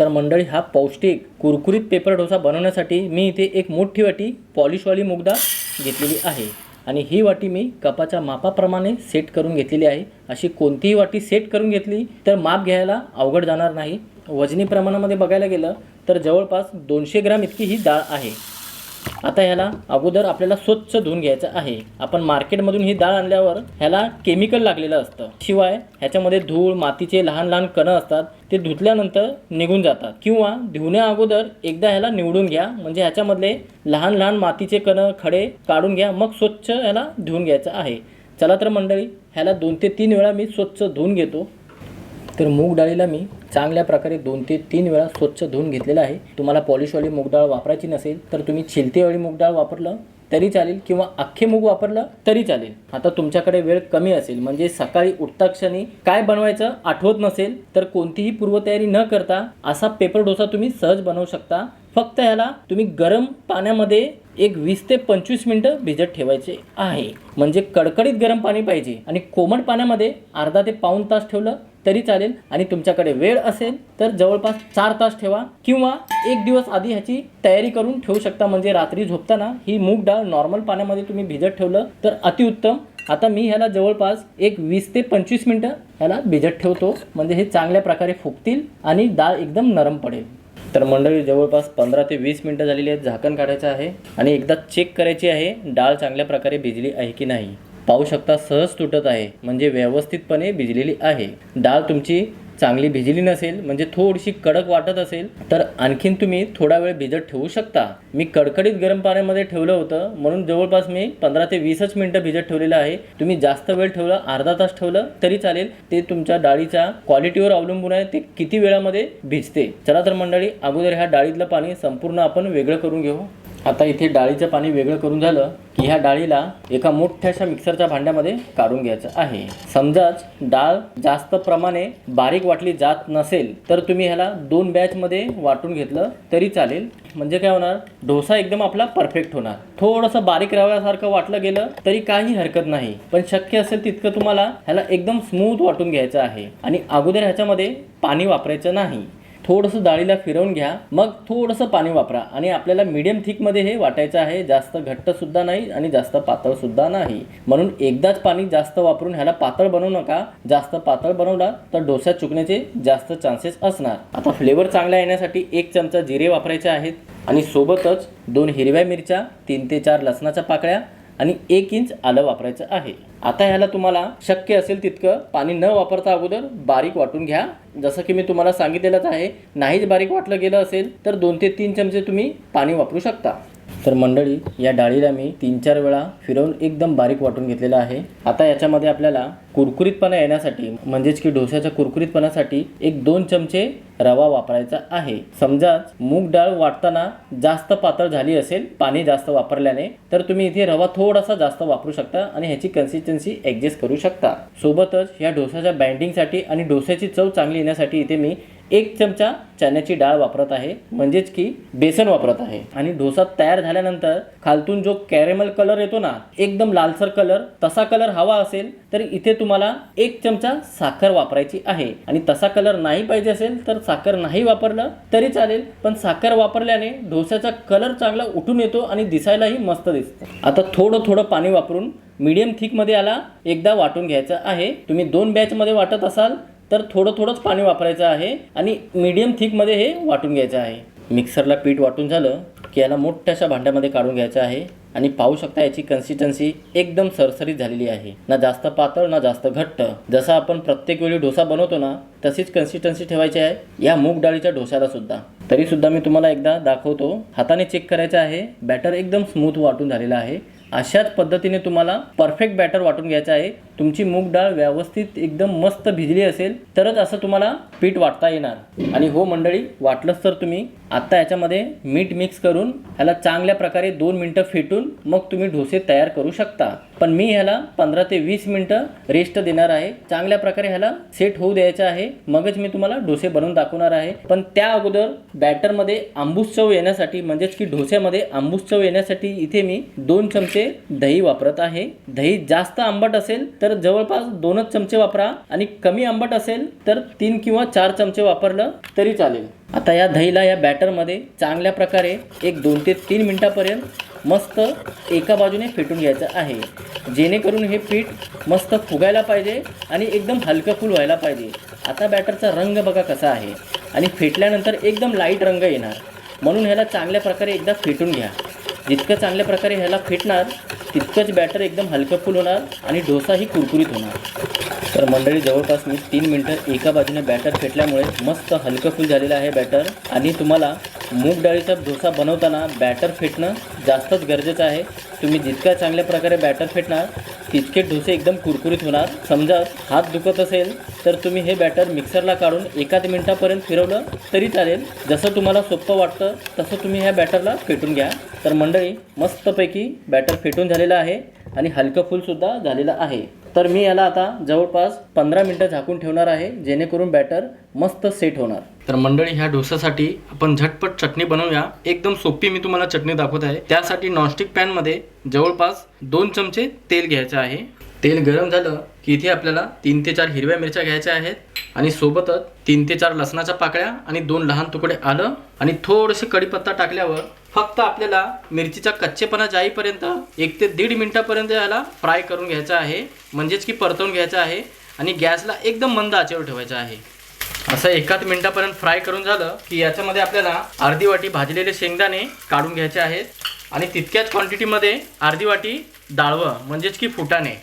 तर मंडळी हा पौष्टिक कुरकुरीत पेपर डोसा बनवण्यासाठी मी इथे एक मोठी वाटी पॉलिशवाली मुगदा घेतलेली आहे आणि ही वाटी मी कपाच्या मापाप्रमाणे सेट करून घेतलेली आहे. अशी कोणतीही वाटी सेट करून घेतली तर माप घ्यायला अवघड जाणार नाही. वजनी प्रमाणामध्ये बघायला गेलं तर जवळपास दोनशे ग्राम इतकी ही डाळ आहे. आता ह्याला अगोदर आपल्याला स्वच्छ धुवून घ्यायचं आहे. आपण मार्केटमधून ही डाळ आणल्यावर ह्याला केमिकल लागलेलं असतं. शिवाय ह्याच्यामध्ये धूळ मातीचे लहान लहान कणं असतात ते धुतल्यानंतर निघून जातात. किंवा धुवण्या अगोदर एकदा ह्याला निवडून घ्या. म्हणजे ह्याच्यामधले लहान लहान मातीचे कणं खडे काढून घ्या. मग स्वच्छ ह्याला धुवून घ्यायचं आहे. चला तर मंडळी ह्याला दोन ते तीन वेळा मी स्वच्छ धुवून घेतो. तर मूग डाळीला मी चांगल्या प्रकारे दोन ते तीन वेळा स्वच्छ धुवून घेतलेलं आहे. तुम्हाला पॉलिशवाली मूगडाळ वापरायची नसेल तर तुम्ही छिलतेवाली मूगडाळ वापरलं तरी चालेल किंवा अख्खे मूग वापरलं तरी चालेल. आता तुमच्याकडे वेळ कमी असेल म्हणजे सकाळी उठता क्षणी काय बनवायचं आठवत नसेल तर कोणतीही पूर्वतयारी न करता असा पेपर डोसा तुम्ही सहज बनवू शकता. फक्त ह्याला तुम्ही गरम पाण्यामध्ये एक वीस ते पंचवीस मिनटं भिजत ठेवायचे आहे. म्हणजे कडकडीत गरम पाणी पाहिजे आणि कोमट पाण्यामध्ये अर्धा ते पाऊण तास ठेवलं तरी चालेल. आणि तुमच्याकडे वेळ असेल तर जवळपास चार तास ठेवा. किंवा एक दिवस आधी ह्याची तयारी करून ठेवू शकता. म्हणजे रात्री झोपताना ही मूग डाळ नॉर्मल पाण्यामध्ये तुम्ही भिजत ठेवलं तर अतिउत्तम. आता मी ह्याला जवळपास एक वीस ते पंचवीस मिनटं ह्याला भिजत ठेवतो. म्हणजे हे चांगल्या प्रकारे फुगतील आणि डाळ एकदम नरम पडेल. तर मंडळी जवळपास पंधरा ते वीस मिनटं झालेली आहेत. झाकण काढायचं आहे. आणि एकदा चेक करायची आहे डाळ चांगल्या प्रकारे भिजली आहे की नाही. पाहू शकता सहज तुटत आहे म्हणजे व्यवस्थितपणे भिजलेली आहे. डाळ तुमची चांगली भिजली नसेल म्हणजे थोडीशी कडक वाटत असेल तर आणखीन तुम्ही थोडा वेळ भिजत ठेवू शकता. मी कडकडीत गरम पाण्यामध्ये ठेवलं होतं म्हणून जवळपास मी पंधरा ते वीसच मिनटं भिजत ठेवलेलं आहे. तुम्ही जास्त वेळ ठेवलं अर्धा तास ठेवलं तरी चालेल ते तुमच्या डाळीच्या क्वालिटीवर अवलंबून आहे ते किती वेळामध्ये भिजते. चला तर मंडळी अगोदर ह्या डाळीतलं पाणी संपूर्ण आपण वेगळं करून घेऊ. आता इथे डाळीचं पाणी वेगळं करून झालं की ह्या डाळीला एका मोठ्याशा मिक्सरच्या भांड्यामध्ये काढून घ्यायचं आहे. समजाच डाळ जास्त प्रमाणे बारीक वाटली जात नसेल तर तुम्ही ह्याला दोन बॅचमध्ये वाटून घेतलं तरी चालेल. म्हणजे काय होणार? डोसा एकदम आपला परफेक्ट होणार. थोडंसं बारीक रव्यासारखं वाटलं गेलं तरी काही हरकत नाही. पण शक्य असेल तितकं तुम्हाला ह्याला एकदम स्मूथ वाटून घ्यायचं आहे. आणि अगोदर ह्याच्यामध्ये पाणी वापरायचं नाही. थोडंसं डाळीला फिरवून घ्या मग थोडंसं पाणी वापरा. आणि आपल्याला मीडियम थिकमध्ये हे वाटायचं आहे जास्त घट्टसुद्धा नाही आणि जास्त पातळसुद्धा नाही. म्हणून एकदाच पाणी जास्त वापरून ह्याला पातळ बनवू नका. जास्त पातळ बनवला तर डोसा चुकण्याचे जास्त चान्सेस असणार. आता फ्लेवर चांगला येण्यासाठी एक चमचा जिरे वापरायचे आहेत. आणि सोबतच दोन हिरव्या मिरच्या तीन ते चार लसणाच्या पाकळ्या आणि एक इंच आलं वापरायचं आहे. आता ह्याला तुम्हाला शक्य असेल तितकं पाणी न वापरता अगोदर बारीक वाटून घ्या. जसं की मी तुम्हाला सांगितलेलंच आहे नाहीच बारीक वाटलं गेलं असेल तर दोन ते तीन चमचे तुम्ही पाणी वापरू शकता. तर मंडळी या डाळीला मी तीन चार वेळा फिरवून एकदम बारीक वाटून घेतलेला आहे. आता याच्यामध्ये आपल्याला कुरकुरीतपणा येण्यासाठी म्हणजेच की डोश्याच्या कुरकुरीतपणासाठी एक दोन चमचे रवा वापरायचा आहे. समजा मूग डाळ वाटताना जास्त पातळ झाली असेल पाणी जास्त वापरल्याने तर तुम्ही इथे रवा थोडासा जास्त वापरू शकता आणि ह्याची कन्सिस्टन्सी ॲडजस्ट करू शकता. सोबतच ह्या डोसाच्या बँडिंगसाठी आणि डोस्याची चव चांगली येण्यासाठी इथे मी एक चमचा चण्याची डाळ वापरत आहे. म्हणजेच की बेसन वापरत आहे. आणि डोसा तयार झाल्यानंतर खालतून जो कॅरेमल कलर येतो ना एकदम लालसर कलर तसा कलर हवा असेल तर इथे तुम्हाला एक चमचा साखर वापरायची आहे. आणि तसा कलर नाही पाहिजे असेल तर साखर नाही वापरलं तरी चालेल पण साखर वापरल्याने डोस्याचा कलर चांगला उठून येतो आणि दिसायलाही मस्त दिसतो. आता थोडं थोडं पाणी वापरून मीडियम थिकमध्ये याला एकदा वाटून घ्यायचं आहे. तुम्ही दोन बॅचमध्ये वाटत असाल तर थोडं थोडंच पाणी वापरायचं आहे आणि मीडियम थिकमध्ये हे वाटून घ्यायचं आहे. मिक्सरला पीठ वाटून झालं की याला मोठ्याशा भांड्यामध्ये काढून घ्यायचं आहे आणि पाहू शकता याची कन्सिस्टन्सी एकदम सरसरीत झालेली आहे. ना जास्त पातळ ना जास्त घट्ट. जसा आपण प्रत्येक वेळी डोसा बनवतो ना तशीच कन्सिस्टन्सी ठेवायची आहे. या मूग डाळीच्या डोशाला सुद्धा. तरी सुद्धा मी तुम्हाला एकदा दाखवतो. हाताने चेक करायचं आहे. बॅटर एकदम स्मूथ वाटून झालेलं आहे. अशाच पद्धतीने तुम्हाला परफेक्ट बॅटर वाटून घ्यायचं आहे. तुमची मूग डाळ व्यवस्थित एकदम मस्त भिजली असेल तरच असं तुम्हाला पीठ वाटता येणार. आणि हो मंडळी वाटलंच तर तुम्ही. आत्ता याच्यामध्ये मीठ मिक्स करून ह्याला चांगल्या प्रकारे दोन मिनटं फेटून मग तुम्ही डोसे तयार करू शकता. पण मी ह्याला पंधरा ते वीस मिनटं रेस्ट देणार आहे. चांगल्या प्रकारे ह्याला सेट होऊ द्यायचं आहे. मगच मी तुम्हाला डोसे बनवून दाखवणार आहे. पण त्या अगोदर बॅटरमध्ये आंबूस चव येण्यासाठी म्हणजेच की डोस्यामध्ये आंबूस चव येण्यासाठी इथे मी दोन चमचे दही वापरत आहे. दही जास्त आंबट असेल तर तर जवळपास दोनच चमचे वापरा आणि कमी आंबट असेल तर तीन किंवा चार चमचे वापरलं तरी चालेल. आता या दहीला या बॅटरमध्ये चांगल्या प्रकारे एक दोन ते तीन मिनटापर्यंत मस्त एका बाजूने फेटून घ्यायचं आहे. जेणेकरून हे पीठ मस्त फुगायला पाहिजे आणि एकदम हलकं फुल व्हायला पाहिजे. आता बॅटरचा रंग बघा कसा आहे. आणि फेटल्यानंतर एकदम लाइट रंग येणार. म्हणून ह्याला चांगल्या प्रकारे एकदा फेटून घ्या. जितकं चांगल्या प्रकारे ह्याला फेटणार तितकंच बॅटर एकदम हलकं फुल होणार आणि डोसाही कुरकुरीत होणार. तर मंडळी जवळपास मी तीन मिनटं एका बाजूने बॅटर फेटल्यामुळे मस्त हलकं फुल झालेलं आहे बॅटर आणि तुम्हाला मूग डाळीचा डोसा बनवताना बॅटर फेटणं जास्तच गरजेचं आहे. तुम्ही जितक्या चांगल्या प्रकारे बॅटर फेटणार तितके डोसे एकदम कुरकुरीत होणार. समजा हात दुखत असेल तर तुम्ही हे बॅटर मिक्सरला काढून एकाच मिनटापर्यंत फिरवलं तरी चालेल. जसं तुम्हाला सोपं वाटतं तसं तुम्ही ह्या बॅटरला फेटून घ्या. तर मंडळी मस्तपैकी बॅटर फेटून झालेलं आहे आणि हलकं फुलसुद्धा झालेलं आहे. तर मी याला आता जवळपास पंधरा मिनटं झाकून ठेवणार आहे जेणेकरून बॅटर मस्त सेट होणार. तर मंडळी ह्या डोसासाठी आपण झटपट चटणी बनवूया. एकदम सोपी मी तुम्हाला चटणी दाखवत आहे. त्यासाठी नॉनस्टिक पॅनमध्ये जवळपास दोन चमचे तेल घ्यायचं आहे. तेल गरम झालं की इथे आपल्याला तीन ते चार हिरव्या मिरच्या घ्यायच्या आहेत आणि सोबतच तीन ते चार लसणाच्या पाकळ्या आणि दोन लहान तुकडे आलं आणि थोडेसे कढीपत्ता टाकल्यावर फक्त आपल्याला मिरचीचा कच्चेपणा जाईपर्यंत एक ते दीड मिनटापर्यंत याला फ्राय करून घ्यायचं आहे. म्हणजेच की परतवून घ्यायचं आहे आणि गॅसला एकदम मंद आचेवर ठेवायचा आहे. असं एकाच मिनटापर्यंत फ्राय करून झालं की याच्यामध्ये आपल्याला अर्धी वाटी भाजलेले शेंगदाणे काढून घ्यायचे आहेत. आणि तितक्याच क्वांटिटीमध्ये अर्धी वाटी डाळवं म्हणजेच की फुटाणे.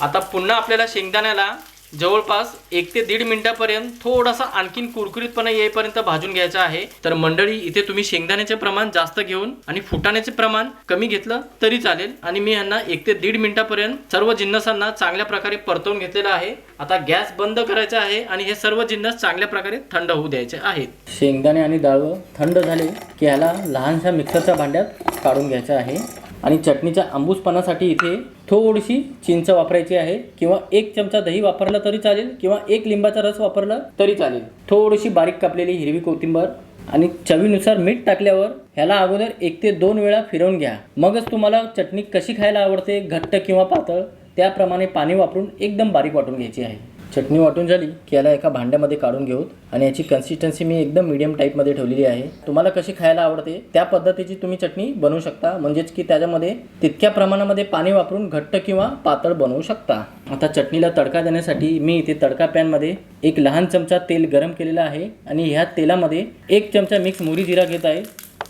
आता पुन्हा आपल्याला शेंगदाण्याला जवळपास एक ते दीड मिनिटापर्यंत थोडासा आणखीन कुरकुरीतपणा येईपर्यंत भाजून घ्यायचा आहे. तर मंडळी इथे तुम्ही शेंगदाण्याचे प्रमाण जास्त घेऊन आणि फुटाण्याचे प्रमाण कमी घेतलं तरी चालेल. आणि मी यांना एक ते दीड मिनिटापर्यंत सर्व जिन्नसांना चांगल्या प्रकारे परतवून घेतलेलं आहे. आता गॅस बंद करायचा आहे आणि हे सर्व जिन्नस चांगल्या प्रकारे थंड होऊ द्यायचे आहेत. शेंगदाणे आणि डाळ थंड झाले की ह्याला लहानशा मिक्सरच्या भांड्यात काढून घ्यायचं आहे. आणि चटणीच्या आंबूसपणासाठी इथे थोडीशी चिंच वापरायची आहे किंवा एक चमचा दही वापरला तरी चालेल किंवा एक लिंबाचा रस वापरला तरी चालेल. थोडीशी बारीक कापलेली हिरवी कोथिंबर आणि चवीनुसार मीठ टाकल्यावर ह्याला अगोदर एक ते दोन वेळा फिरवून घ्या. मगच तुम्हाला चटणी कशी खायला आवडते घट्ट किंवा पातळ त्याप्रमाणे पाणी वापरून एकदम बारीक वाटून घ्यायची आहे. चटणी वाटून झाली की याला एका भांड्यामध्ये काढून घेऊ आणि याची कन्सिस्टन्सी मी एकदम मीडियम टाईपमध्ये ठेवलेली आहे. तुम्हाला कशी खायला आवडते त्या पद्धतीची तुम्ही चटणी बनवू शकता. म्हणजेच की त्याच्यामध्ये तितक्या प्रमाणामध्ये पाणी वापरून घट्ट किंवा पातळ बनवू शकता. आता चटणीला तडका देण्यासाठी मी इथे तडका पॅनमध्ये एक लहान चमचा तेल गरम केलेला आहे आणि ह्या तेलामध्ये एक चमचा मिक्स मोरी जिरा घेत आहे.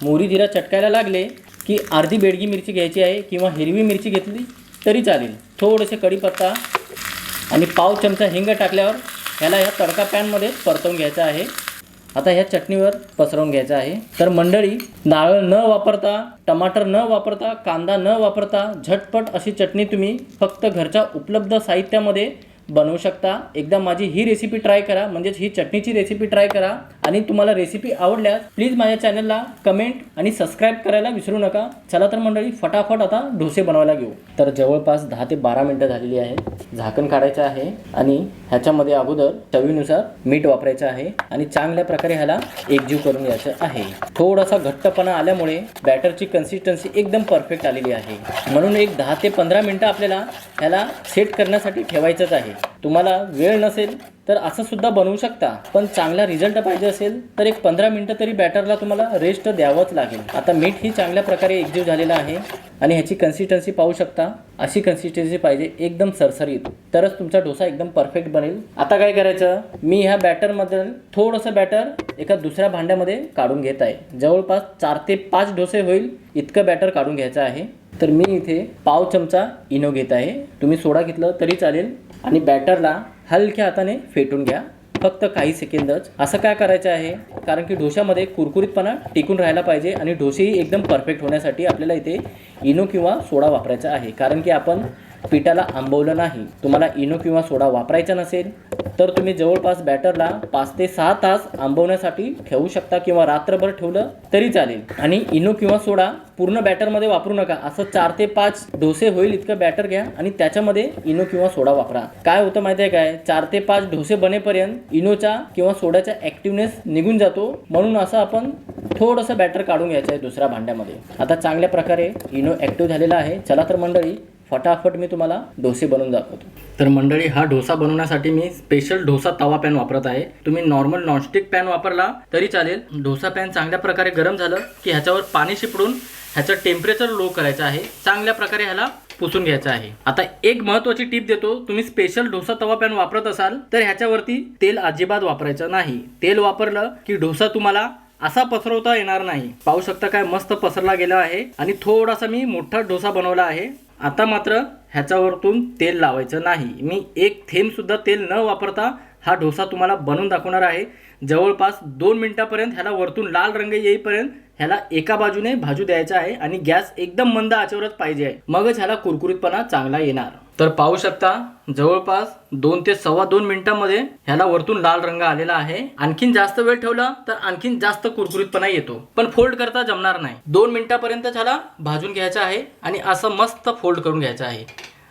मोरी जिरा चटकायला लागले की अर्धी बेडगी मिरची घ्यायची आहे किंवा हिरवी मिरची घेतली तरी चालेल. थोडेसे कढीपत्ता आणि पाव चमचा हिंग टाकल्यावर ह्याला ह्या तडका पॅनमध्ये परतवून घ्यायचा आहे. आता ह्या चटणीवर पसरवून घ्यायचं आहे. तर मंडळी नारळ न वापरता टमाटर न वापरता कांदा न वापरता झटपट अशी चटणी तुम्ही फक्त घरच्या उपलब्ध साहित्यामध्ये बनवू शकता. एकदा माझी ही रेसिपी ट्राय करा म्हणजेच ही चटणीची रेसिपी ट्राय करा. आणि तुम्हाला रेसिपी आवडल्यास प्लीज माझ्या चॅनलला कमेंट आणि सबस्क्राईब करायला विसरू नका. चला तर मंडळी फटाफट आता डोसे बनवायला घेऊ. तर जवळपास दहा ते बारा मिनटं झालेली आहेत झाकण काढायचं आहे आणि ह्याच्यामध्ये अगोदर चवीनुसार मीठ वापरायचं आहे आणि चांगल्या प्रकारे ह्याला एकजीव करून घ्यायचं आहे. थोडासा घट्टपणा आल्यामुळे बॅटरची कन्सिस्टन्सी एकदम परफेक्ट आलेली आहे. म्हणून एक दहा ते पंधरा मिनटं आपल्याला ह्याला सेट करण्यासाठी ठेवायचंच आहे. तुम्हाला वेळ नसेल तर असं सुद्धा बनवू शकता. पण चांगला रिझल्ट पाहिजे असेल तर एक पंधरा मिनटं तरी बॅटरला तुम्हाला रेस्ट द्यावंच लागेल. आता मीठ ही चांगल्या प्रकारे एकजीव झालेलं आहे आणि ह्याची कन्सिस्टन्सी पाहू शकता. अशी कन्सिस्टन्सी पाहिजे एकदम सरसरीत. तरच तुमचा डोसा एकदम परफेक्ट बनेल. आता काय करायचं? मी ह्या बॅटरमध्ये थोडंसं बॅटर एका दुसऱ्या भांड्यामध्ये काढून घेत आहे. जवळपास चार ते पाच डोसे होईल इतकं बॅटर काढून घ्यायचं आहे. तर मी इथे पाव चमचा इनो घेत आहे. तुम्ही सोडा घेतलं तरी चालेल. आणि बॅटरला हलक्या हाताने फेटून घ्या. फक्त काही सेकंदच. असं काय करायचं आहे? कारण की डोशामध्ये कुरकुरीतपणा टिकून राहायला पाहिजे आणि डोसेही एकदम परफेक्ट होण्यासाठी आपल्याला इथे इनो किंवा सोडा वापरायचा आहे. कारण की आपण पिठाला आंबवलं नाही. तुम्हाला इनो किंवा सोडा वापरायचा नसेल तर तुम्ही जवळपास बॅटरला पाच ते सहा तास आंबवण्यासाठी ठेवू शकता किंवा रात्रभर ठेवलं तरी चालेल. आणि इनो किंवा सोडा पूर्ण बॅटरमध्ये वापरू नका. असं चार ते पाच डोसे होईल इतकं बॅटर घ्या आणि त्याच्यामध्ये इनो किंवा सोडा वापरा. काय होतं माहिती आहे काय? चार ते पाच डोसे बनेपर्यंत इनोचा किंवा सोड्याचा ॲक्टिवनेस निघून जातो. म्हणून असं आपण थोडंसं बॅटर काढून घ्यायचं आहे दुसऱ्या भांड्यामध्ये. आता चांगल्या प्रकारे इनो ॲक्टिव्ह झालेला आहे. चला तर मंडळी फटाफट मी तुम्हाला डोसे बनवून दाखवतो. तर मंडळी हा डोसा बनवण्यासाठी मी स्पेशल डोसा तवा पॅन वापरत आहे. तुम्ही नॉर्मल नॉनस्टिक पॅन वापरला तरी चालेल. डोसा पॅन चांगल्या प्रकारे गरम झालं की ह्याच्यावर पाणी शिपडून ह्याचं टेम्परेचर लो करायचं आहे. चांगल्या प्रकारे ह्याला पुसून घ्यायचं आहे. आता एक महत्वाची टीप देतो. तुम्ही स्पेशल डोसा तवा पॅन वापरत असाल तर ह्याच्यावरती तेल अजिबात वापरायचं नाही. तेल वापरलं की डोसा तुम्हाला असा पसरवता येणार नाही. पाहू शकता काय मस्त पसरला गेला आहे. आणि थोडासा मी मोठा डोसा बनवला आहे. आता मात्र ह्याच्यावरतून तेल लावायचं नाही. मी एक थेंबसुद्धा तेल न वापरता हा डोसा तुम्हाला बनवून दाखवणार आहे. जवळपास दोन मिनटापर्यंत ह्याला वरतून लाल रंग येईपर्यंत ह्याला एका बाजूने भाजू द्यायचा आहे आणि गॅस एकदम मंद आचेवरच पाहिजे आहे. मगच ह्याला कुरकुरीतपणा चांगला येणार. तर पाहू शकता जवळपास दोन ते सव्वा दोन मिनिटांमध्ये ह्याला वरतून लाल रंग आलेला आहे. आणखीन जास्त वेळ ठेवला तर आणखीन जास्त कुरकुरीतपणा येतो. पण फोल्ड करता जमणार नाही. दोन मिनिटापर्यंत ह्याला भाजून घ्यायचा आहे आणि असं मस्त फोल्ड करून घ्यायचा आहे.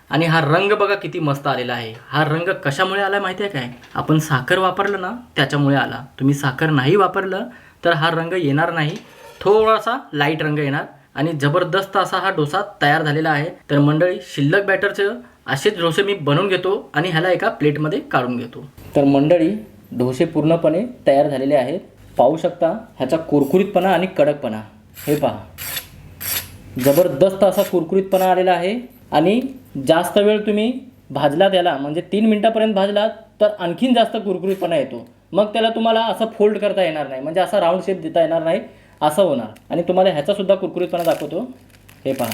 आणि हा रंग बघा किती मस्त आलेला आहे. हा रंग कशामुळे आला माहिती आहे काय? आपण साखर वापरलं ना त्याच्यामुळे आला. तुम्ही साखर नाही वापरलं तर हा रंग येणार नाही. थोडासा लाइट रंग येणार आणि जबरदस्त असा हा डोसा तयार झालेला आहे. तर मंडळी शिल्लक बॅटरचं असेच डोसे मी बनवून घेतो आणि ह्याला एका प्लेटमध्ये काढून घेतो. तर मंडळी डोसे पूर्णपणे तयार झालेले आहेत. पाहू शकता ह्याचा कुरकुरीतपणा आणि कडकपणा. हे पहा. जबरदस्त असा कुरकुरीतपणा आलेला आहे आणि जास्त वेळ तुम्ही भाजला त्याला म्हणजे तीन मिनटापर्यंत भाजला तर आणखीन जास्त कुरकुरीतपणा येतो. मग त्याला तुम्हाला असं फोल्ड करता येणार नाही. म्हणजे असा राऊंड शेप देता येणार नाही. असं होणार. आणि तुम्हाला ह्याचासुद्धा कुरकुरीतपणा दाखवतो. हे पहा.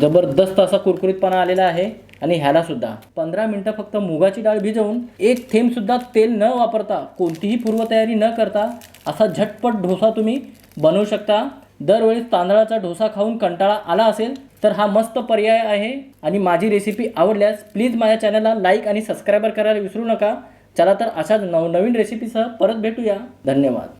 जबरदस्त असा कुरकुरीतपणा आलेला आहे. आणि ह्यालासुद्धा पंधरा मिनटं फक्त मुगाची डाळ भिजवून एक थेंबसुद्धा तेल न वापरता कोणतीही पूर्वतयारी न करता असा झटपट डोसा तुम्ही बनवू शकता. दरवेळेस तांदळाचा डोसा खाऊन कंटाळा आला असेल तर हा मस्त पर्याय आहे. आणि माझी रेसिपी आवडल्यास प्लीज माझ्या चॅनलला लाईक आणि सबस्क्रायबर करायला विसरू नका. चला तर अशाच नवनवीन रेसिपीसह परत भेटूया. धन्यवाद.